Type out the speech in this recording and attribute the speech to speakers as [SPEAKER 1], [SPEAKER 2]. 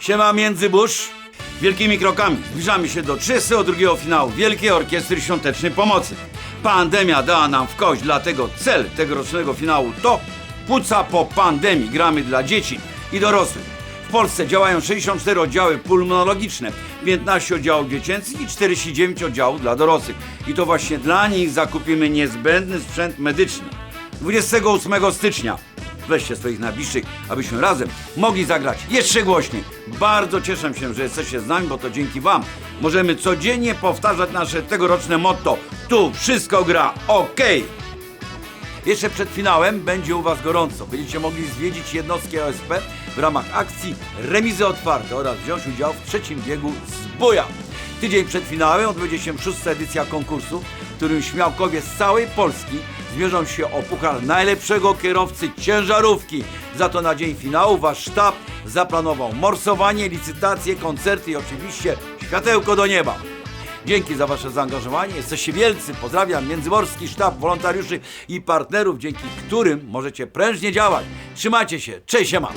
[SPEAKER 1] Siema Międzyburz. Wielkimi krokami zbliżamy się do 32 finału Wielkiej Orkiestry Świątecznej Pomocy. Pandemia dała nam w kość, dlatego cel tegorocznego finału to Płuca po pandemii. Gramy dla dzieci i dorosłych. W Polsce działają 64 oddziały pulmonologiczne, 15 oddziałów dziecięcych i 49 oddziałów dla dorosłych. I to właśnie dla nich zakupimy niezbędny sprzęt medyczny. 28 stycznia weźcie swoich najbliższych, abyśmy razem mogli zagrać jeszcze głośniej. Bardzo cieszę się, że jesteście z nami, bo to dzięki Wam możemy codziennie powtarzać nasze tegoroczne motto. Tu wszystko gra ok. Jeszcze przed finałem będzie u Was gorąco. Będziecie mogli zwiedzić jednostki OSP w ramach akcji Remizy Otwarte oraz wziąć udział w trzecim biegu zboja. Tydzień przed finałem odbędzie się szósta edycja konkursu, w którym śmiałkowie z całej Polski zmierzą się o puchar najlepszego kierowcy ciężarówki. Za to na dzień finału Wasz sztab zaplanował morsowanie, licytacje, koncerty i oczywiście światełko do nieba. Dzięki za Wasze zaangażowanie. Jesteście wielcy. Pozdrawiam Międzymorski Sztab Wolontariuszy i partnerów, dzięki którym możecie prężnie działać. Trzymajcie się. Cześć, siema.